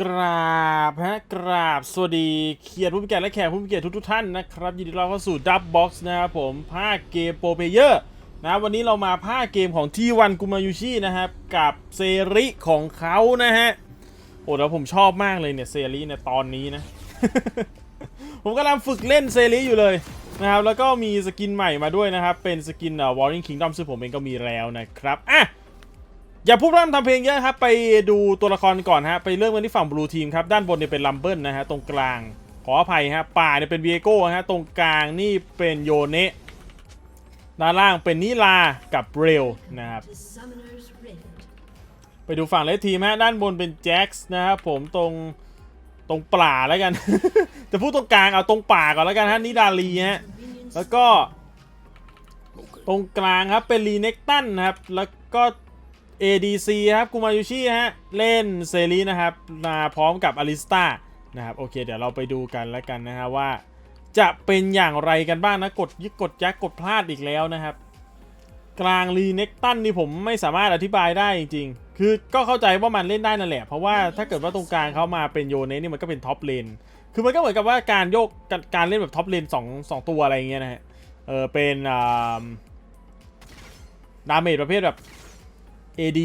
กราบฮะกราบ สวัสดีเขียรผู้มีเกียรติและแขกผู้มีเกียรติทุกๆท่านนะครับ ยินดีต้อนรับเข้าสู่ดับบ็อกซ์นะครับผมภาคเกมโปรเพเยอร์นะวันนี้เรามาภาคเกมของที่วันกุมายุชินะครับ กับเซริของเขานะฮะ โอ้แล้วผมชอบมากเลยเนี่ยเซริเนี่ยตอนนี้นะ ผมกำลังฝึกเล่นเซริอยู่เลยนะครับ แล้วก็มีสกินใหม่มาด้วยนะครับ เป็นสกินเอ่อ Warring Kingdom ซึ่งผมเองก็มีแล้วนะครับอะ อย่าพูดร่ำทำเพลงเยอะครับไปดูตัวละครก่อนฮะไปเริ่มกันที่ฝั่งบลูทีมครับด้านบนเนี่ยเป็นลัมเบิลนะฮะตรงกลางขออภัยฮะป่าเนี่ยเป็นเวียโก้ฮะตรงกลางนี่เป็นโยเนะด้านล่างเป็นนิลากับเรลนะครับไปดูฝั่งเลทีมฮะด้านบนเป็นแจ็คส์นะครับผมตรงตรงป่าแล้วกัน จะพูดตรงกลางเอาตรงป่าก่อนแล้วกันฮะนิดาลีฮะแล้วก็ตรงกลางครับเป็นรีเน็กตันนะครับแล้วก็ ADC ครับกุมายุชิฮะ เล่นเซรีนะครับ มาพร้อมกับอลิสตานะครับ โอเค เดี๋ยวเราไปดูกันแล้วกันนะฮะว่า จะเป็นอย่างไรกันบ้างนะ กดยึกกดยักกดพลาดอีกแล้วนะครับ กลางรีเน็กตันนี่ผมไม่สามารถอธิบายได้จริงๆ คือก็เข้าใจว่ามันเล่นได้นั่นแหละ เพราะว่าถ้าเกิดว่าตรงกลางเขามาเป็นโยเนสนี่มันก็เป็นท็อปเลน คือมันก็เหมือนกับว่าการโยกการเล่นแบบท็อปเลนสองสองตัวอะไรเงี้ยนะฮะ เออเป็นดาเมจประเภทแบบ AD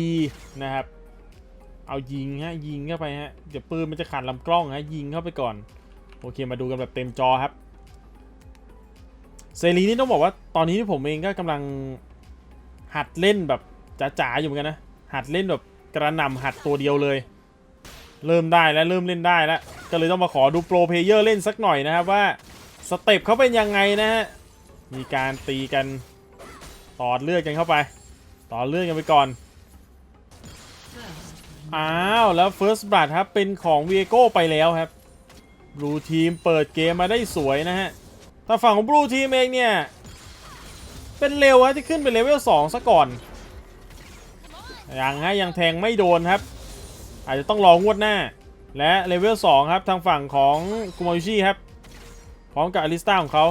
นะครับ เอายิงฮะยิงเข้าไปฮะเดี๋ยวปืนมันจะขาดลำกล้องฮะยิงเข้าไปก่อน โอเคมาดูกันแบบเต็มจอครับเซรีนี่ต้องบอกว่าตอนนี้ผมเองก็กำลังหัดเล่นแบบจ๋าๆอยู่เหมือนกันนะ หัดเล่นแบบกระหน่ำหัดตัวเดียวเลย เริ่มได้แล้วเริ่มเล่นได้แล้ว ก็เลยต้องมาขอดูโปรเพลเยอร์เล่นสักหน่อยนะครับว่าสเต็ปเขาเป็นยังไงนะฮะ มีการตีกันตอดเลือดกันเข้าไป ต่อเลือดกันไปก่อน อ้าวแล้ว First Blood ครับเป็นของเวโก้ไปแล้วครับบลูทีมเปิดเกมมาได้สวยนะฮะแต่ฝั่งของบลูทีมเองเนี่ย เป็นเร็วฮะที่ขึ้นเป็นเลเวล2ซะก่อนยังฮะยังแทงไม่โดนครับ อาจจะต้องรองวดหน้า และเลเวล2ครับทางฝั่งของกุมายุชิครับ พร้อมกับอลิสตาของเขา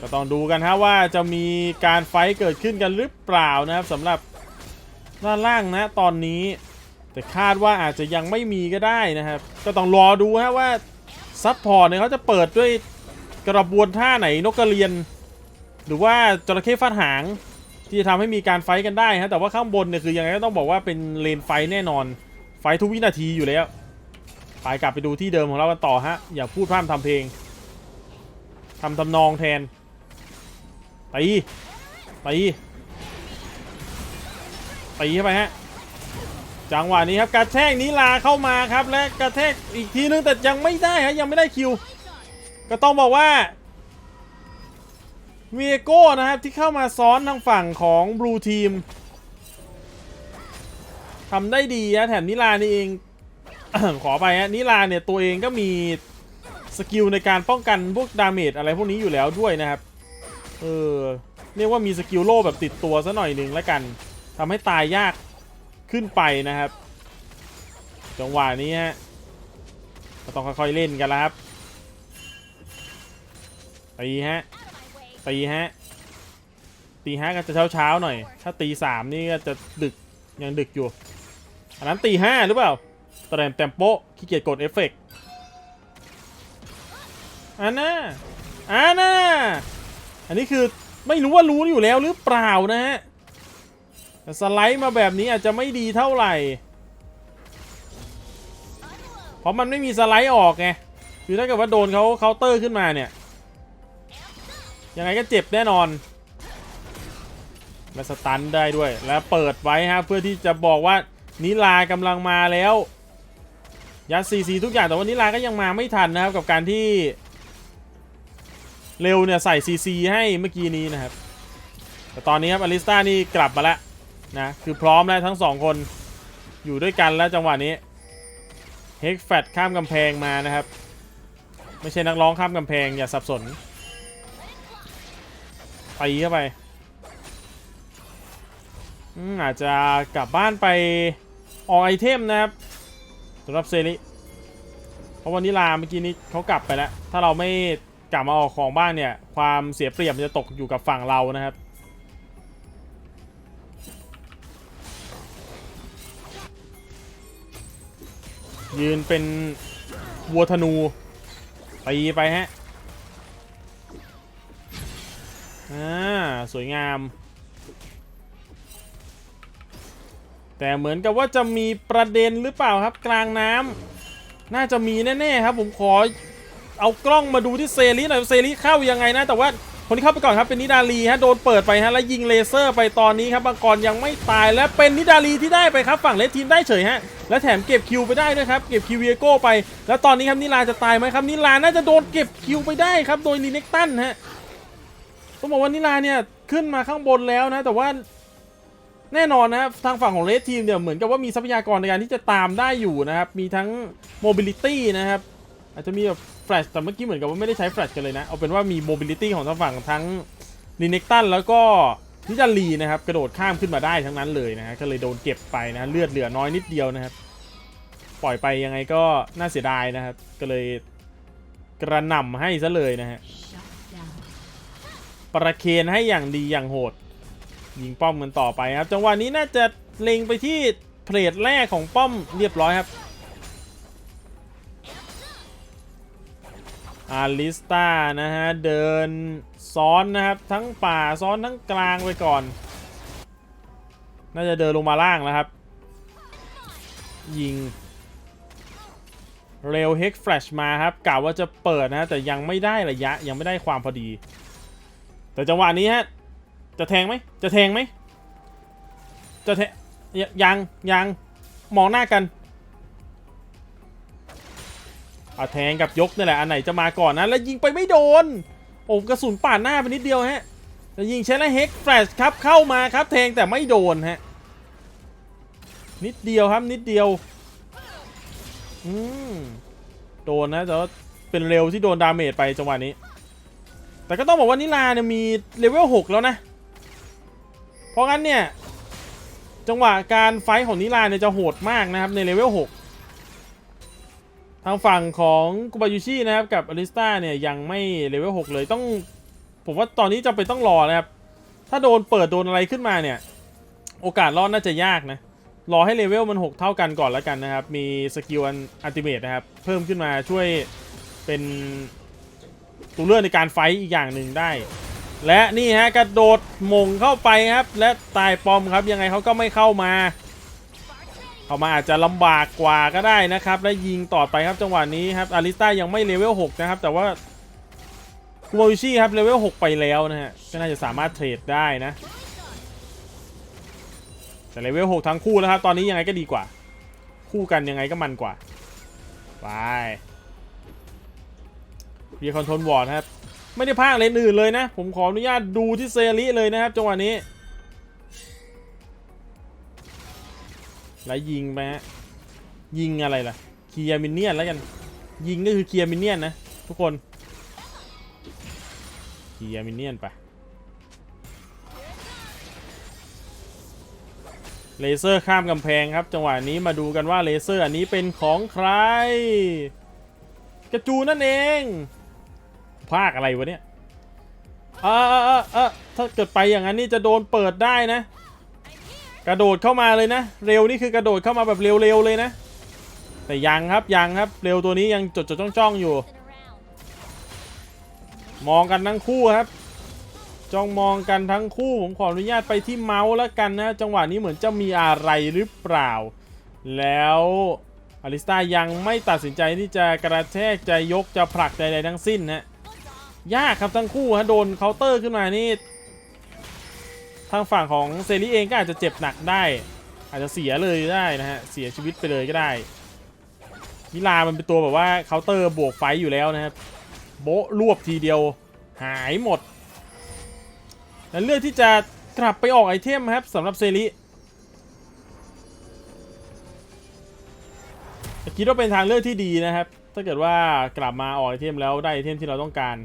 ก็ต้องดูกันฮะว่าจะมีการไฟท์เกิดขึ้นกันหรือเปล่านะครับสำหรับ ด้านล่างนะตอนนี้ แต่คาดว่าอาจจะยังไม่มีก็ได้นะครับ ก็ต้องรอดูฮะว่าซัพพอร์ตเนี่ยเขาจะเปิดด้วยกระบวนท่าไหนนกกระเรียน หรือว่าจระเข้ฟาดหาง ที่จะทำให้มีการไฟกันได้ฮะแต่ว่าข้างบนเนี่ยคือยังไงก็ต้องบอกว่าเป็นเลนไฟแน่นอน ไฟท์ทุกวินาทีอยู่แล้วไปกลับไปดูที่เดิมของเรากันต่อฮะอย่าพูดพร่ำทำเพลงทำทำนองแทนตีตี ตีเข้าไปฮะจังหวะนี้ครับกระแทกนิลาเข้ามาครับและกระแทกอีกทีนึงแต่ยังไม่ได้ฮะยังไม่ได้คิว ก็ต้องบอกว่าเวโก้นะครับที่เข้ามาซ้อนทางฝั่งของบลูทีมทำได้ดีนะแถมนิลานี่เอง ขอไปฮะนิลาเนี่ยตัวเองก็มีสกิลในการป้องกันพวกดาเมจอะไรพวกนี้อยู่แล้วด้วยนะครับ เออเรียกว่ามีสกิลโล่แบบติดตัวซะหน่อยหนึ่งแล้วกัน ทำให้ตายยากขึ้นไปนะครับ จังหวะนี้ฮะก็ต้องค่อยๆเล่นกันแล้วครับตีฮะตีฮะตีฮะก็จะเช้าๆหน่อย ถ้าตีสามนี่ก็จะดึกยังดึกอยู่ อันนั้นตีห้าหรือเปล่าแต่แต็มโป๊ะขี้เกียจกดเอฟเฟกต์อันน่ะอันน่ะอันนี้คือไม่รู้ว่ารู้อยู่แล้วหรือเปล่านะฮะ แต่สไลด์มาแบบนี้อาจจะไม่ดีเท่าไหร่ เพราะมันไม่มีสไลด์ออกไงคือถ้าเกิดว่าโดนเขาเคาน์เตอร์ขึ้นมาเนี่ย ยังไงก็เจ็บแน่นอนและสตันได้ด้วย และเปิดไว้ฮะเพื่อที่จะบอกว่านิลากำลังมาแล้วยัดซีซีทุกอย่างแต่ว่านิลาก็ยังมาไม่ทันนะครับกับการที่เร็วเนี่ยใส่ซีซีให้เมื่อกี้นี้นะครับ แต่ตอนนี้ครับอลิสตานี่กลับมาแล้ว นะคือพร้อมแล้วทั้งสองคนอยู่ด้วยกันแล้วจังหวะนี้เฮกแฟดข้ามกำแพงมานะครับ ไม่ใช่นักร้องข้ามกำแพงอย่าสับสนตีเข้าไปอืมอาจจะกลับบ้านไปออกไอเทมนะครับสำหรับเซริเพราะวันนี้ลาเมื่อกี้นี้เขากลับไปแล้ว ถ้าเราไม่กลับมาออกของบ้านเนี่ย ความเสียเปรียบมันจะตกอยู่กับฝั่งเรานะครับ ยืนเป็นวัวธนูตีไปฮะอ่าสวยงาม แต่เหมือนกับว่าจะมีประเด็นหรือเปล่าครับกลางน้ำน่าจะมีแน่ๆครับ ผมขอเอากล้องมาดูที่เซรีหน่อยเซรีเข้ายังไงนะแต่ว่า คนที่เข้าไปก่อนครับเป็นนิดาลีฮะโดนเปิดไปฮะแล้วยิงเลเซอร์ไปตอนนี้ครับบังกรยังไม่ตายและเป็นนิดาลีที่ได้ไปครับฝั่งเลดทีมได้เฉยฮะและแถมเก็บคิวไปได้ด้วยครับเก็บคิวเวียโก้ไป แล้วตอนนี้ครับนิลาจะตายไหมครับนิลาน่าจะโดนเก็บคิวไปได้ครับโดยลีเน็กตันฮะต้องบอกว่านิลาเนี่ยขึ้นมาข้างบนแล้วนะ แต่ว่าแน่นอนนะทางฝั่งของเลสทีมเนี่ยเหมือนกับว่ามีทรัพยากรในการที่จะตามได้อยู่นะครับมีทั้งโมบิลิตี้นะครับ อาจจะมีแบบแฟลชแต่เมื่อกี้เหมือนกับว่าไม่ได้ใช้แฟลชกันเลยนะ เอาเป็นว่ามีโมบิลิตี้ของทางฝั่งทั้งลิเน็กตันแล้วก็นิจารีนะครับ กระโดดข้ามขึ้นมาได้ทั้งนั้นเลยนะฮะก็เลยโดนเก็บไปนะเลือดเหลือน้อยนิดเดียวนะครับ ปล่อยไปยังไงก็น่าเสียดายนะครับ ก็เลยกระหน่ำให้ซะเลยนะฮะประเคนให้อย่างดีอย่างโหด ยิงป้อมกันต่อไปครับ จังหวะนี้น่าจะเล็งไปที่เพลทแรกของป้อมเรียบร้อยครับ อาริสตานะฮะ เดินซ้อนนะครับ ทั้งป่าซ้อนทั้งกลางไปก่อน น่าจะเดินลงมาล่างแล้วครับ ยิง เร็วเฮกแฟลชมาครับกะว่าจะเปิดนะแต่ยังไม่ได้ระยะยังไม่ได้ความพอดี แต่จังหวะนี้ฮะ จะแทงไหมจะแทงไหมจะแทงยังยังมองหน้ากัน อาแทงกับยกนี่แหละอันไหนจะมาก่อนนะแล้วยิงไปไม่โดนโอ้กระสุนปาดหน้าไปนิดเดียวฮะแล้วยิงเชลเฮกแฟลชครับเข้ามาครับแทงแต่ไม่โดนฮะนิดเดียวครับนิดเดียวอืมโดนนะแต่ว่าเป็นเร็วที่โดนดาเมจไปจังหวะนี้ แต่ก็ต้องบอกว่านิลาเนี่ยมีเลเวล6แล้วนะ เพราะงั้นเนี่ยจังหวะการไฟของนิลาเนี่ยจะโหดมากนะครับในเลเวล6 ทางฝั่งของกุบายุชินะครับกับอลิสตาเนี่ยยังไม่เลเวล6เลยต้องผมว่าตอนนี้จำเป็นต้องรอนะครับ ถ้าโดนเปิดโดนอะไรขึ้นมาเนี่ย โอกาสรอดน่าจะยากนะ รอให้เลเวลมัน 6 เท่ากันก่อนแล้วกันนะครับ มีสกิลอันติเมตนะครับ เพิ่มขึ้นมาช่วยเป็นตัวเลือกในการไฟต์อีกอย่างหนึ่งได้ และนี่ฮะกระโดดมงเข้าไปครับ และตายปอมครับยังไงเขาก็ไม่เข้ามา เข้ามาอาจจะลำบากกว่าก็ได้นะครับ และยิงต่อไปครับจังหวะนี้ครับอาริสต้ายังไม่เลเวล6นะครับ แต่ว่าคูโมริชิครับเลเวล6ไปแล้วนะฮะก็น่าจะสามารถเทรดได้นะแต่เลเวล6ทั้งคู่แล้วครับ ตอนนี้ยังไงก็ดีกว่า คู่กันยังไงก็มันกว่าไปเรียคอนโทรลวอร์ดครับ ไม่ได้พากเลนอื่นเลยนะ ผมขออนุญาตดูที่เซรีเลยนะครับจังหวะนี้ แล้วยิงไปฮะยิงอะไรล่ะเคลียร์มินเนี่ยนแล้วกัน ยิงก็คือเคลียร์มินเนี่ยนนะทุกคนเคลียร์มินเนี่ยนไปเลเซอร์ข้ามกำแพงครับ จังหวะนี้มาดูกันว่าเลเซอร์อันนี้เป็นของใครกระจูนั่นเองภาคอะไรวะเนี่ยเออเออเออเออถ้าเกิดไปอย่างนั้นนี่จะโดนเปิดได้นะ กระโดดเข้ามาเลยนะ เร็วนี่คือกระโดดเข้ามาแบบเร็วๆเลยนะ แต่ยังครับยังครับ เร็วตัวนี้ยังจดจดจ้องจ้องๆอยู่ มองกันทั้งคู่ครับ จ้องมองกันทั้งคู่ผมขออนุญาตไปที่เมาส์แล้วกันนะ จังหวะนี้เหมือนจะมีอะไรหรือเปล่า แล้วอลิสตายังไม่ตัดสินใจที่จะกระแทกจะยกจะผลักใดๆทั้งสิ้นนะยากครับทั้งคู่ฮะโดนเคาน์เตอร์ขึ้นมานี่ ทางฝั่งของเซรีเองก็อาจจะเจ็บหนักได้ อาจจะเสียเลยได้นะฮะ เสียชีวิตไปเลยก็ได้นิลามันเป็นตัวแบบว่าเคาน์เตอร์บวกไฟอยู่แล้วนะครับ โบะรวบทีเดียวหายหมด และเลือกที่จะกลับไปออกไอเทมครับสำหรับเซริคิดว่าเป็นทางเลือกที่ดีนะครับ ถ้าเกิดว่ากลับมาออกไอเทมแล้วได้ไอเทมที่เราต้องการ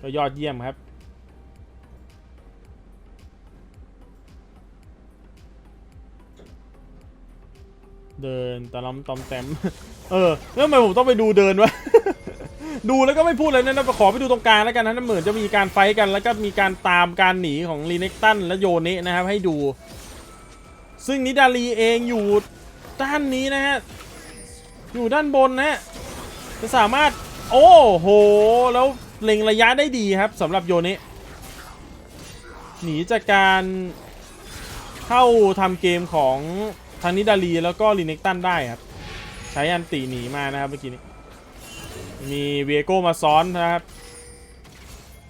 ก็ยอดเยี่ยมครับ เดินตะล้ำตอมแต้มเออแล้วทำไมผมต้องไปดูเดินวะ ดูแล้วก็ไม่พูดเลยนะนะขอไปดูตรงกลางแล้วกันนะเหมือนจะมีการไฟกันแล้วก็มีการตามการหนีของลีเน็กตันและโยเนะนะครับให้ดู ซึ่งนิดาลีเองอยู่ด้านนี้นะฮะ อยู่ด้านบนนะฮะ จะสามารถ โอ้โห แล้วเล็งระยะได้ดีครับสำหรับโยเนะหนีจากการเข้าทำเกมของ ทางนิดาลีแล้วก็ลิเน็กตันได้ครับ ใช้อันตีหนีมานะครับเมื่อกี้นี้ มีเวโก้มาซ้อนนะครับ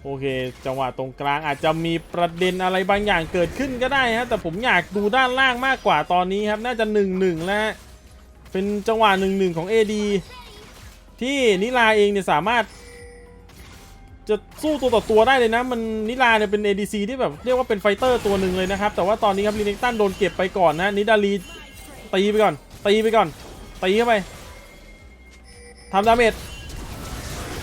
โอเค จังหวะตรงกลางอาจจะมีประเด็นอะไรบางอย่างเกิดขึ้นก็ได้ฮะแต่ผมอยากดูด้านล่างมากกว่าตอนนี้ครับ น่าจะ1นหนึ่งแล้ว เป็นจังหวะ1นหนึ่งของ AD ที่นิลาเองเนี่ยสามารถ จะสู้ตัวต่อตัวได้เลยนะ มันนิลาเนี่ยเป็น ADC ที่แบบเรียกว่าเป็นไฟเตอร์ตัวหนึ่งเลยนะครับ แต่ว่าตอนนี้ครับลินิกตันโดนเก็บไปก่อนนะนิดาลีตีไปก่อนตีไปก่อนตีเข้าไปทำดาเมจ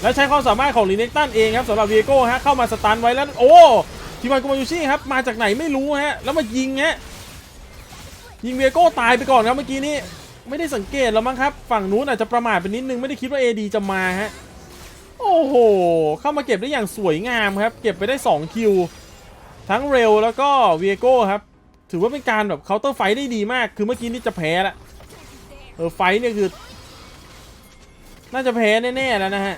และใช้ความสามารถของลินิกตันเองครับสำหรับเวโก้ฮะเข้ามาสตันไว้แล้วโอ้ทีมันกุมายุชิครับมาจากไหนไม่รู้ฮะแล้วมายิงฮะยิงเวโก้ตายไปก่อนครับเมื่อกี้นี้ไม่ได้สังเกตแล้วมั้งครับ ฝั่งนู้นอาจจะประมาทไปนิดนึงไม่ได้คิดว่า AD จะมาฮะ โอ้โห เข้ามาเก็บได้อย่างสวยงามครับ เก็บไปได้ 2 คิว ทั้งเร็วแล้วก็เวียโก้ครับ ถือว่าเป็นการแบบเคาน์เตอร์ไฟได้ดีมาก คือเมื่อกี้นี่จะแพ้ละเออไฟเนี่ยคือ น่าจะแพ้แน่ๆแล้วนะฮะ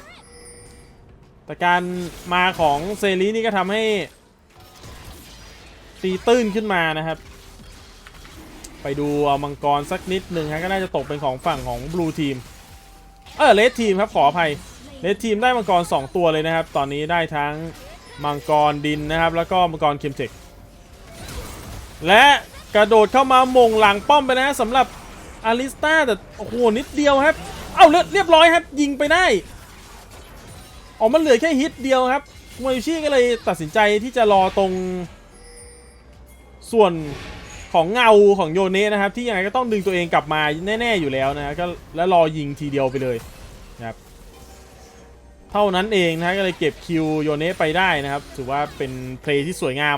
แต่การมาของเซรีนี่ก็ทำให้ ตีตื้นขึ้นมานะครับ ไปดูเอามังกรสักนิดหนึ่งฮะก็น่าจะตกเป็นของฝั่งของบลูทีม เออเลดทีมครับขออภัย เลดทีมได้มังกร 2 ตัวเลยนะครับ ตอนนี้ได้ทั้งมังกรดินนะครับ แล้วก็มังกรเคมเทคและกระโดดเข้ามามงหลังป้อมไปนะสำหรับอาริสตาแต่โอ้โหนิดเดียวครับ เอ้าเรียบร้อยครับ ยิงไปได้ออกมันเหลือแค่ฮิตเดียวครับมวยชี่ก็เลยตัดสินใจที่จะรอตรง ส่วนของเงาของโยเนะนะครับ ที่ยังไงก็ต้องดึงตัวเองกลับมาแน่ ๆ อยู่แล้วนะก็แล้วรอยิงทีเดียวไปเลยนะครับ เท่านั้นเองนะก็เลยเก็บคิวโยเนะไปได้นะครับ ถือว่าเป็นเพลย์ที่สวยงาม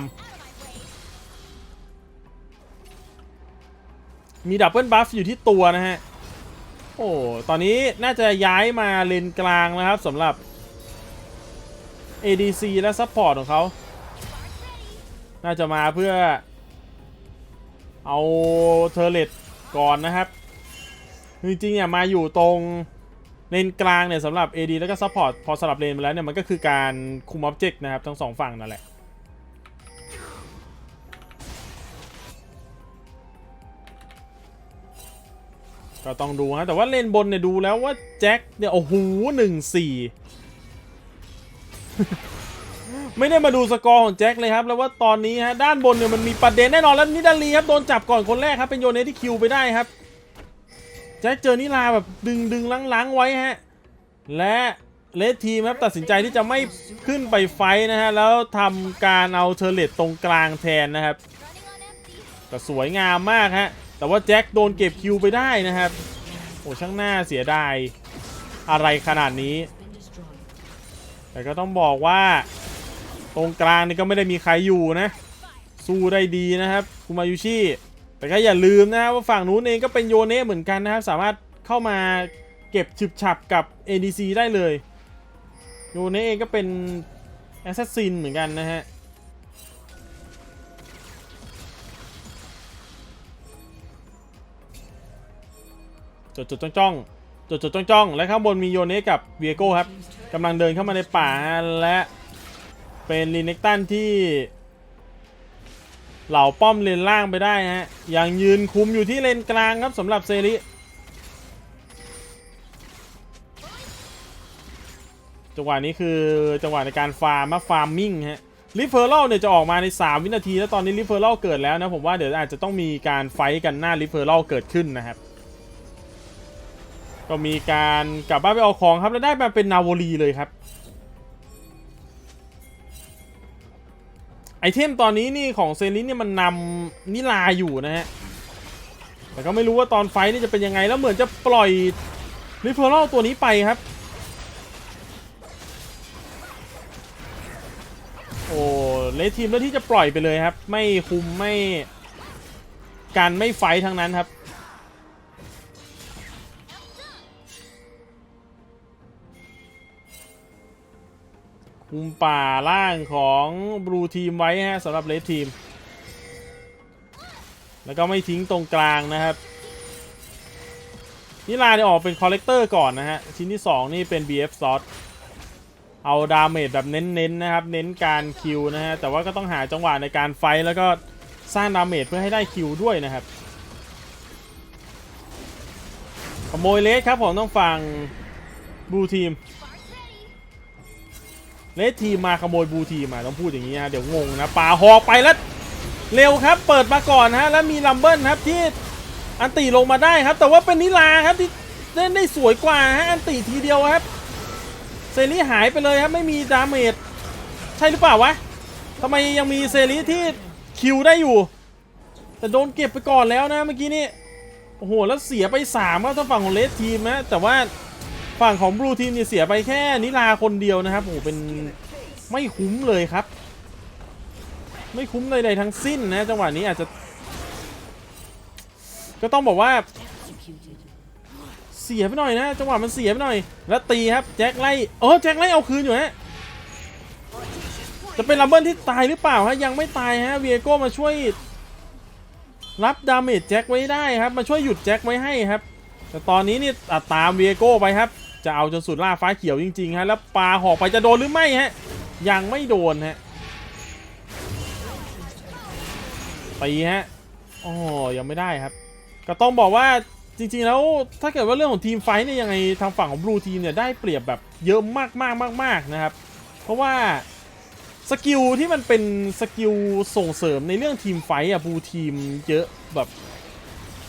มีดับเบิลบัฟอยู่ที่ตัวนะฮะ โอ้ ตอนนี้น่าจะย้ายมาเลนกลางนะครับสำหรับ ADC และซัพพอร์ตของเขา น่าจะมาเพื่อ เอาเทอร์เลตก่อนนะครับ จริงๆเนี่ยมาอยู่ตรง เลนกลางเนี่ยสำหรับ AD แล้วก็ซัพพอร์ตพอสลับเลนมาแล้วเนี่ยมันก็คือการคุมอ็อบเจกต์นะครับทั้งสองฝั่งนั่นแหละก็ต้องดูฮะแต่ว่าเลนบนเนี่ยดูแล้วว่าแจ็คเนี่ยโอ้โหหนึ่งสี่ไม่ได้มาดูสกอร์ของแจ็คเลยครับ แล้วว่าตอนนี้ฮะด้านบนเนี่ยมันมีประเด็นแน่นอนแล้วนิดาลีครับโดนจับก่อนคนแรกครับเป็นโยเนที่คิวไปได้ครับ จ็คเจอนิลาแบบดึงดึงล้างๆไว้ฮะ และเลดทีมครับตัดสินใจที่จะไม่ขึ้นไปไฟนะฮะ แล้วทำการเอาเทอร์เลตตรงกลางแทนนะครับแต่สวยงามมากฮะ แต่ว่าแจ็คโดนเก็บคิวไปได้นะครับ โอ้ช่างหน้าเสียดายอะไรขนาดนี้ แต่ก็ต้องบอกว่า ตรงกลางนี่ก็ไม่ได้มีใครอยู่นะ สู้ได้ดีนะครับคุมายุชิ แต่ก็อย่าลืมนะครับว่าฝั่งนู้นเองก็เป็นโยเนะเหมือนกันนะครับ สามารถเข้ามาเก็บฉึบฉับกับ ADC ได้เลย โยเนะเองก็เป็นแอสซัสซินเหมือนกันนะฮะจดจดจ้องจ้องจดจดจ้องจ้องและข้างบนมีโยเนะกับเวียโก้ครับกำลังเดินเข้ามาในป่าและเป็นลีเน็กตันที่ เหล่าป้อมเลนล่างไปได้ฮะยังยืนคุมอยู่ที่เลนกลางครับสำหรับเซริจังหวะนี้คือจังหวะในการฟาร์มมาฟาร์มมิ่งฮะลิเฟอร์เรลเนี่ยจะออกมาใน 3 วินาที แล้วตอนนี้ลิเฟอร์เรลเกิดแล้วนะผมว่าเดี๋ยวอาจจะต้องมีการไฟท์กันหน้าลิเฟอร์เรลเกิดขึ้นนะครับ ก็มีการกลับบ้านไปเอาของครับแล้วได้มาเป็นนาโวลีเลยครับ เทมตอนนี้นี่ของเซรินเนี่ยมันนำนิลาอยู่นะฮะ แต่ก็ไม่รู้ว่าตอนไฟนี่จะเป็นยังไงแล้วเหมือนจะปล่อยริเฟอรัลตัวนี้ไปครับ โอ้เลทีมแล้วที่จะปล่อยไปเลยครับ ไม่คุมไม่การไม่ไฟทั้งนั้นครับ คุมป่าล่างของบลูทีมไว้ฮะสำหรับเลดทีม แล้วก็ไม่ทิ้งตรงกลางนะครับนิลาเนี่ยออกเป็นคอลเลกเตอร์ก่อนนะฮะ ชิ้นที่ 2 นี่เป็น BF ซอสเอาดาเมจแบบเน้นๆนะครับ เน้นการคิวนะฮะ แต่ว่าก็ต้องหาจังหวะในการไฟแล้วก็สร้างดาเมจเพื่อให้ได้คิวด้วยนะครับ ขโมยเลสครับผมต้องฟังบูทีม เลสทีมมาขโมยบูทีมาต้องพูดอย่างนี้นะเดี๋ยวงงนะป่าหอกไปแล้วเร็วครับ เปิดมาก่อนฮะแล้วมีลัมเบิลครับที่อันตีลงมาได้ครับ แต่ว่าเป็นนิลาครับที่เล่นได้สวยกว่าฮะอันตีทีเดียวครับเซรีหายไปเลยครับไม่มีดาเมจใช่หรือเปล่าวะทำไมยังมีเซรีที่คิวได้อยู่ แต่โดนเก็บไปก่อนแล้วนะเมื่อกี้นี่โอ้โหแล้วเสียไป3ครับทางฝั่งของเลสทีมนะแต่ว่า ฝั่งของบลูทีมเนี่ยเสียไปแค่นิลาคนเดียวนะครับโอ้โหเป็นไม่คุ้มเลยครับ ไม่คุ้มใดๆทั้งสิ้นนะจังหวะนี้อาจจะ ก็ต้องบอกว่า เสียไปหน่อยนะจังหวะมันเสียไปหน่อย แล้วตีครับแจ็คไล่เออแจ็คไล่เอาคืนอยู่ฮะจะเป็นลัมเบิลที่ตายหรือเปล่าฮะยังไม่ตายฮะเวียโก้มาช่วย รับดาเมจแจ็คไว้ได้ครับ มาช่วยหยุดแจ็คไว้ให้ครับ แต่ตอนนี้นี่ตามเวียโก้ไปครับ จะเอาจนสุดล่าฟ้าเขียวจริงๆฮะแล้วปลาหอกไปจะโดนหรือไม่ฮะยังไม่โดนฮะตีฮะอ๋อยังไม่ได้ครับ ก็ต้องบอกว่าจริงๆแล้วถ้าเกิดว่าเรื่องของทีมไฟเนี่ยยังไงทางฝั่งของบลูทีมเนี่ยได้เปรียบแบบเยอะมากมากมากๆนะครับ เพราะว่าสกิลที่มันเป็นสกิลส่งเสริมในเรื่องทีมไฟท์อะบลูทีมเยอะแบบ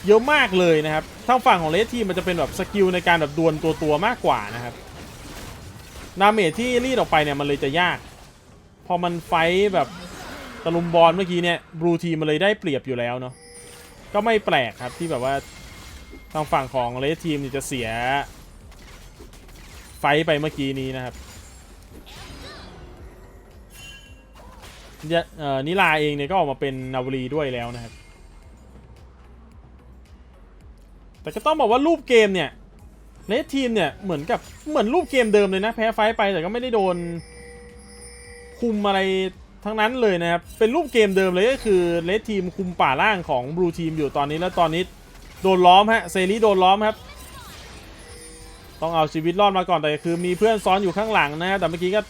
เยอะมากเลยนะครับทางฝั่งของเลสทีมมันจะเป็นแบบสกิลในการแบบดวลตัวตัวๆมากกว่านะครับดาเมจที่รีดออกไปเนี่ยมันเลยจะยาก พอมันไฟแบบตะลุมบอลเมื่อกี้เนี่ยบลูทีมมันเลยได้เปรียบอยู่แล้วเนาะก็ไม่แปลกครับที่แบบว่าทางฝั่งของเลสทีมเนี่ยจะเสีย ไฟไปเมื่อกี้นี้นะครับเนี่ยเอ่อนิลาเองเนี่ยก็ออกมาเป็นนาวรีด้วยแล้วนะครับ แต่ก็ต้องบอกว่ารูปเกมเนี่ยเลสทีมเนี่ยเหมือนกับเหมือนรูปเกมเดิมเลยนะ แพ้ไฟไปแต่ก็ไม่ได้โดน คุมอะไรทั้งนั้นเลยนะครับ เป็นรูปเกมเดิมเลยก็คือเลสทีมคุมป่าล่างของบลูทีมอยู่ตอนนี้แล้วตอนนี้โดนล้อมฮะเซรีโดนล้อมครับ ต้องเอาชีวิตรอดมาก่อนแต่คือมีเพื่อนซ้อนอยู่ข้างหลังนะฮะแต่เมื่อกี้ก็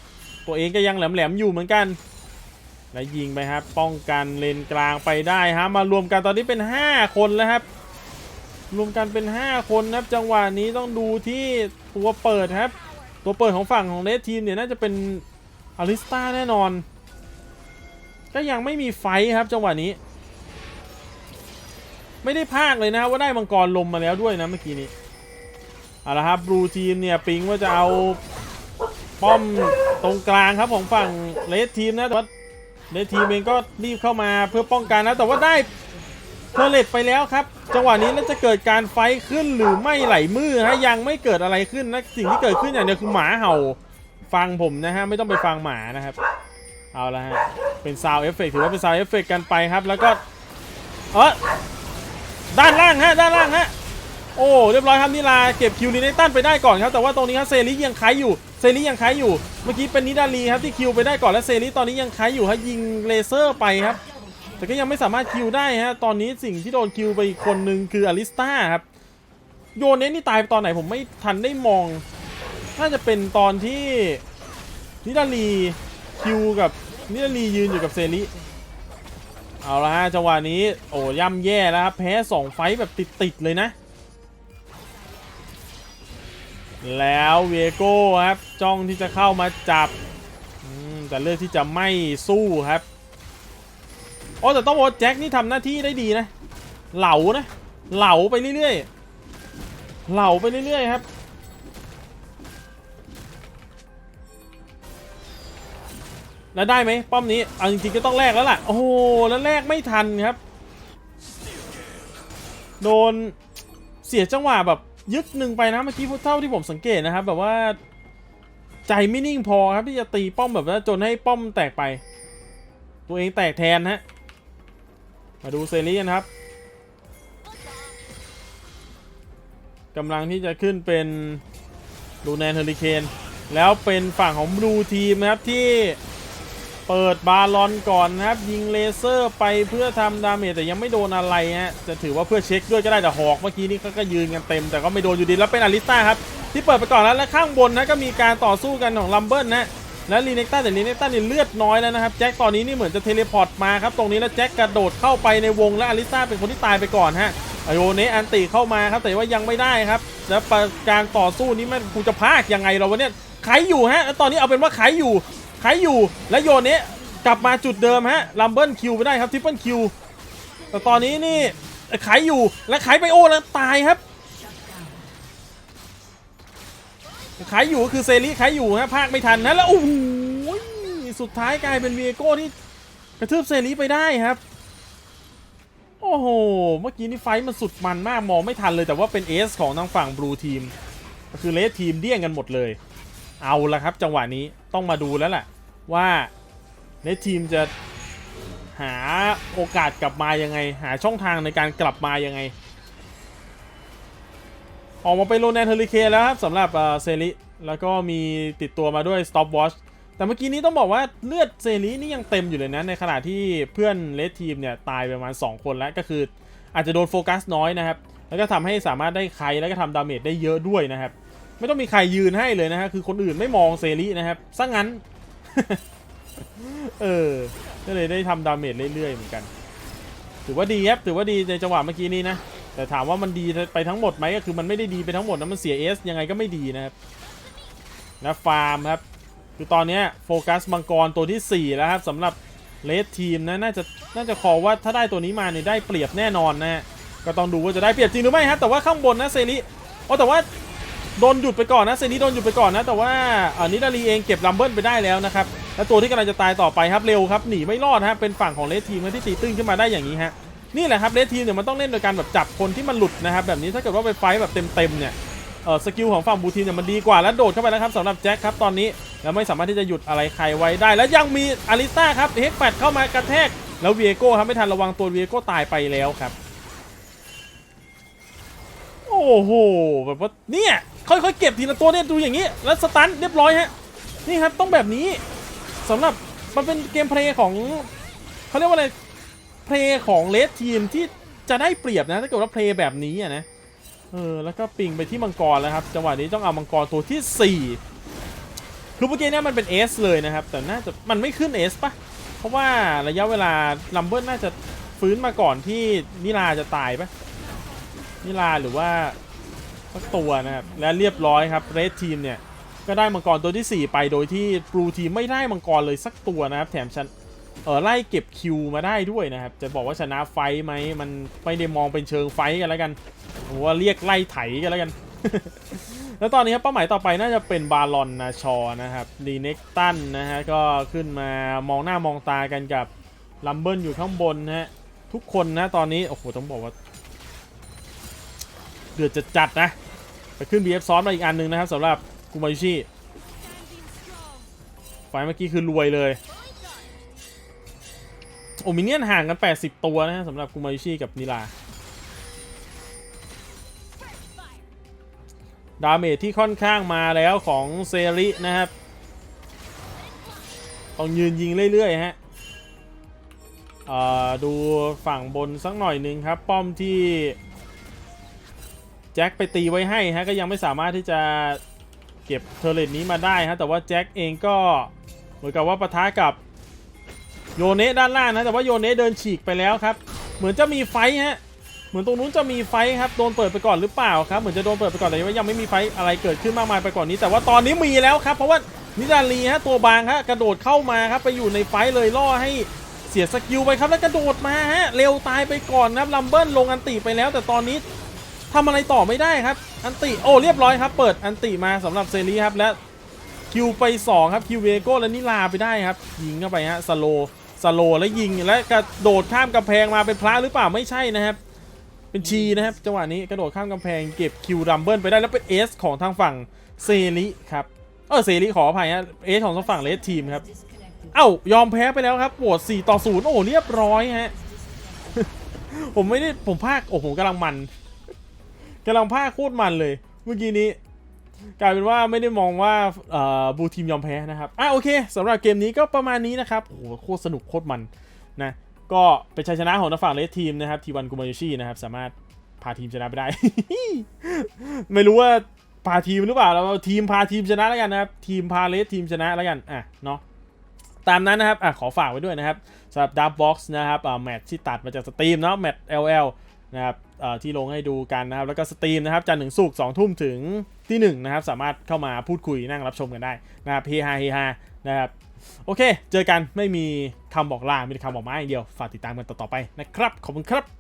ตัวเองก็ยังแหลมๆอยู่เหมือนกัน และยิงไปครับป้องกันเลนกลางไปได้ฮะมารวมกันตอนนี้เป็น 5 คนแล้วครับ รวมกันเป็น 5 คนนะครับ จังหวะนี้ต้องดูที่ตัวเปิดครับ ตัวเปิดของฝั่งของเลสทีมเนี่ยน่าจะเป็นอลิสตาแน่นอน ก็ยังไม่มีไฟครับจังหวะนี้ ไม่ได้พากเลยนะครับว่าได้มังกรลมมาแล้วด้วยนะเมื่อกี้นี้เอาละครับบลูทีมเนี่ยปิงว่าจะเอาป้อมตรงกลางครับของฝั่งเลสทีมนะแต่ว่าเลสทีมเองก็รีบเข้ามาเพื่อป้องกันนะแต่ว่าได้ เพลเลตไปแล้วครับ จังหวะนี้แล้วจะเกิดการไฟขึ้นหรือไม่ไหลมือฮะยังไม่เกิดอะไรขึ้นนะสิ่งที่เกิดขึ้นอย่างเดียวคือหมาเห่าฟังผมนะฮะไม่ต้องไปฟังหมานะครับ เอาละฮะเป็นซาวเอฟเฟกถือว่าเป็นซาวเอฟเฟกกันไปครับ แล้วก็เออด้านล่างฮะด้านล่างฮะโอ้เรียบร้อยครับนิลาเก็บคิวลินเนตันไปได้ก่อนครับแต่ว่าตรงนี้ครับเซริยังไคอยู่เซริยังไคอยู่ เมื่อกี้เป็นนิดาลีครับที่คิวไปได้ก่อนและเซริตอนนี้ยังไคอยู่ฮะยิงเลเซอร์ไปครับ แต่ก็ยังไม่สามารถคิวได้ฮะ ตอนนี้สิ่งที่โดนคิวไปอีกคนนึงคืออลิสตาครับ โยนเน้นนี่ตายไปตอนไหนผมไม่ทันได้มอง น่าจะเป็นตอนที่นิดาลีคิวกับนิดาลียืนอยู่กับเซริเอาละฮะจังหวะนี้โอ้ย่ำแย่แล้วครับแพ้ 2 ไฟแบบติดๆเลยนะ แล้วเวโก้ครับจ้องที่จะเข้ามาจับแต่เลือกที่จะไม่สู้ครับ โอ้แต่ต้องบอกว่าแจ็คนี่ทำหน้าที่ได้ดีนะ เหลานะ เหลาไปเรื่อยๆ เหลาไปเรื่อยๆครับ แล้วได้ไหมป้อมนี้ เอาจริงๆก็ต้องแลกแล้วล่ะ โอ้โห แล้วแลกไม่ทันครับ โดนเสียจังหวะแบบยึกหนึ่งไปนะเมื่อกี้เท่าที่ผมสังเกตนะครับ แบบว่าใจไม่นิ่งพอครับที่จะตีป้อมแบบนั้นจนให้ป้อมแตกไป ตัวเองแตกแทนฮะ มาดูเซรีกันครับกำลังที่จะขึ้นเป็นดูแนนเฮอริเคนแล้วเป็นฝั่งของบลูทีมนะครับที่เปิดบาลอนก่อนนะครับ ยิงเลเซอร์ไปเพื่อทำดาเมจแต่ยังไม่โดนอะไรฮะจะถือว่าเพื่อเช็คด้วยก็ได้แต่หอกเมื่อกี้นี้เขาก็ยืนกันเต็ม แต่ก็ไม่โดนอยู่ดีแล้วเป็นอลิสต้าครับที่เปิดไปก่อนแล้วและข้างบนนะก็มีการต่อสู้กันของลัมเบิลนะ และลีเนกต้าแต่ลีเนกต้าเนี่ยเลือดน้อยแล้วนะครับแจ็คตอนนี้นี่เหมือนจะเทเลพอร์ตมาครับตรงนี้แล้วแจ็คกระโดดเข้าไปในวงและอลิต้าเป็นคนที่ตายไปก่อนฮะอโยเนะอันติเข้ามาครับแต่ว่ายังไม่ได้ครับแล้วการต่อสู้นี้มันกูจะพากยังไงเราวะเนี่ยไขอยู่ฮะแล้วตอนนี้เอาเป็นว่าไขอยู่ไขอยู่และโยเนะกลับมาจุดเดิมฮะลัมเบิลคิวไปได้ครับทริปเปิลคิวแต่ตอนนี้นี่ไขอยู่และไขไปโอแล้วตายครับ ขายอยู่ก็คือเซรีขายอยู่ฮะภาคไม่ทันนะแล้วโอ้โหสุดท้ายกลายเป็นเวียโก้ที่กระทืบเซรีไปได้ครับ โอ้โห เมื่อกี้นี่ไฟมันสุดมันมากมองไม่ทันเลยแต่ว่าเป็นเอสของทางฝั่งบลูทีมก็คือเลสทีมเดี้ยงกันหมดเลย เอาละครับ จังหวะนี้ต้องมาดูแล้วแหละว่าเลสทีมจะหาโอกาสกลับมายังไง หาช่องทางในการกลับมายังไง ออกมาเป็นโรแนนเฮอริเคนแล้วครับสำหรับเซริแล้วก็มีติดตัวมาด้วย Stop Watch แต่เมื่อกี้นี้ต้องบอกว่าเลือดเซรินี่ยังเต็มอยู่เลยนะในขณะที่เพื่อนเลสทีมเนี่ยตายไปประมาณ 2 คนแล้วก็คืออาจจะโดนโฟกัสน้อยนะครับ แล้วก็ทำให้สามารถได้ใครแล้วก็ทำดาเมจได้เยอะด้วยนะครับ ไม่ต้องมีใครยืนให้เลยนะฮะคือคนอื่นไม่มองเซรินะครับซะงั้น เออก็เลยได้ทำดาเมจเรื่อยๆเหมือนกัน ถือว่าดีครับถือว่าดีในจังหวะเมื่อกี้นี้นะ แต่ถามว่ามันดีไปทั้งหมดไหมก็คือมันไม่ได้ดีไปทั้งหมดนะมันเสียเอสยังไงก็ไม่ดีนะครับนะฟาร์มครับคือตอนนี้โฟกัสมังกรตัวที่ 4 แล้วครับสำหรับเลสทีมนะน่าจะน่าจะคอว่าถ้าได้ตัวนี้มาเนี่ยได้เปรียบแน่นอนนะฮะก็ต้องดูว่าจะได้เปรียบจริงหรือไม่ครับแต่ว่าข้างบนนะเซริโอ้แต่ว่าโดนหยุดไปก่อนนะเซริโดนหยุดไปก่อนนะ แต่ว่าอันนี้ดารีเองเก็บลัมเบิลไปได้แล้วนะครับและตัวที่กำลังจะตายต่อไปครับเร็วครับหนีไม่รอดฮะเป็นฝั่งของเลสทีมที่ตีตื้นขึ้นมาได้อย่างนี้ฮะ นี่แหละครับเลทีมเนี่ยมันต้องเล่นโดยการแบบจับคนที่มันหลุดนะครับแบบนี้ถ้าเกิดว่าไปไฟแบบเต็มๆเนี่ยเออสกิลของฝั่งบูทีมเนี่ยมันดีกว่าแล้วโดดเข้าไปแล้วครับสำหรับแจ็คครับตอนนี้แล้วไม่สามารถที่จะหยุดอะไรใครไว้ได้ แล้วยังมีอาริต้าครับเฮกแปดเข้ามากระแทกแล้วเวียโก้ครับไม่ทันระวังตัวเวียโก้ตายไปแล้วครับ โอ้โหแบบว่าเนี่ยค่อยๆเก็บทีละตัวเนี่ยดูอย่างนี้ แล้วสตันเรียบร้อยฮะนี่ครับต้องแบบนี้สำหรับมันเป็นเกมเพลย์ของเขาเรียกว่าอะไร เพลย์ของเลสทีมที่จะได้เปรียบนะถ้าเกิดว่าเพลย์แบบนี้อะนะเออแล้วก็ปิงไปที่มังกรแล้วครับจังหวะนี้ต้องเอามังกรตัวที่ 4 คือเมื่อกี้เนี่ยมันเป็น S เลยนะครับ แต่น่าจะมันไม่ขึ้น S ปะเพราะว่าระยะเวลาลัมเบิลน่าจะฟื้นมาก่อนที่นิลาจะตายปะนิลาหรือว่าสักตัวนะครับและเรียบร้อยครับเรดทีมเนี่ยก็ได้มังกรตัวที่ 4 ไปโดยที่บลูทีมไม่ได้มังกรเลยสักตัวนะครับแถมชัน เออไล่เก็บคิวมาได้ด้วยนะครับ จะบอกว่าชนะไฟไหมมันไม่ได้มองเป็นเชิงไฟกันแล้วกันผมว่าเรียกไล่ไถกันแล้วกัน แล้วตอนนี้ครับเป้าหมายต่อไปน่าจะเป็นบาลอนนาชอนะครับดีเน็กตันนะฮะก็ขึ้นมามองหน้ามองตากันกับลัมเบิลอยู่ข้างบนนะฮะทุกคนนะตอนนี้โอ้โหต้องบอกว่าเดือดจะจัดนะไปขึ้น BF ซ้อนมาอีกอันหนึ่งนะครับสำหรับกูมายุชิไฟเมื่อกี้คือรวยเลย โอมิเนียนห่างกัน 80 ตัวนะฮะสำหรับกุมายุชิกับนิลาดาเมจที่ค่อนข้างมาแล้วของเซรินะครับ ต้องยืนยิงเรื่อยๆฮะดูฝั่งบนสักหน่อยหนึ่งครับ ป้อมที่แจ็คไปตีไว้ให้ฮะก็ยังไม่สามารถที่จะเก็บเทเลตนี้มาได้ฮะแต่ว่าแจ็คเองก็เหมือนกับว่าปะทะกับ โยเนะด้านล่างนะแต่ว่าโยเนะเดินฉีกไปแล้วครับ เหมือนจะมีไฟฮะเหมือนตรงนู้นจะมีไฟครับโดนเปิดไปก่อนหรือเปล่าครับเหมือนจะโดนเปิดไปก่อนแต่ว่ายังไม่มีไฟอะไรเกิดขึ้นมากมายไปก่อนนี้ แต่ว่าตอนนี้มีแล้วครับ เพราะว่านิดาลีฮะตัวบางฮะกระโดดเข้ามาครับไปอยู่ในไฟเลยล่อให้เสียสกิลไปครับแล้วกระโดดมาฮะเร็วตายไปก่อนนะครับลัมเบิลลงอันติไปแล้ว แต่ตอนนี้ทำอะไรต่อไม่ได้ครับ อันติโอ้เรียบร้อยครับ เปิดอันติมาสำหรับเซรีครับและคิวไปสองครับคิวเวโก้และนิลาไปได้ครับยิงเข้าไปฮะสโล สโลแล้วยิงและกระโดดข้ามกำแพงมาเป็นพระหรือเปล่าไม่ใช่นะครับ เป็นชีนะครับจังหวะนี้กระโดดข้ามกำแพงเก็บคิวดัมเบิลไปได้แล้วเป็นเอสของทางฝั่งเซริครับเออเซริขออภัยฮะเอสของทางฝั่งเลสทีมครับเอ้ายอมแพ้ไปแล้วครับโหวต4ต่อ0โอ้เรียบร้อยฮะผมไม่ได้ผมภาคโอ้โหกำลังมันกำลังภาคโคตรมันเลย เมื่อกี้นี้ กลายเป็นว่าไม่ได้มองว่าบูทีมยอมแพ้นะครับอะโอเคสำหรับเกมนี้ก็ประมาณนี้นะครับโอ้โหโคตรสนุกโคตรมันนะก็เป็นชัยชนะของทางฝั่งเลสทีมนะครับทีวันกุมายชินะครับสามารถพาทีมชนะไปได้ ไม่รู้ว่าพาทีมหรือเปล่าเราทีมพาทีมชนะแล้วกันนะครับทีมพาเลสทีมชนะแล้วกันอะเนาะตามนั้นนะครับอะขอฝากไว้ด้วยนะครับสำหรับดับบ็อกซ์นะครับอ่าแมตช์ที่ตัดมาจากสตรีมเนาะแมตช์ LL นะครับ ที่ลงให้ดูกันนะครับ แล้วก็สตรีมนะครับจันทร์ถึงศุกร์สองทุ่มถึงที่หนึ่งนะครับ สามารถเข้ามาพูดคุยนั่งรับชมกันได้นะครับเฮฮาเฮฮานะครับโอเค เจอกันไม่มีคำบอกลา มีแต่คำบอกมาอย่างเดียว ฝากติดตามกันต่อๆไปนะครับ ขอบคุณครับ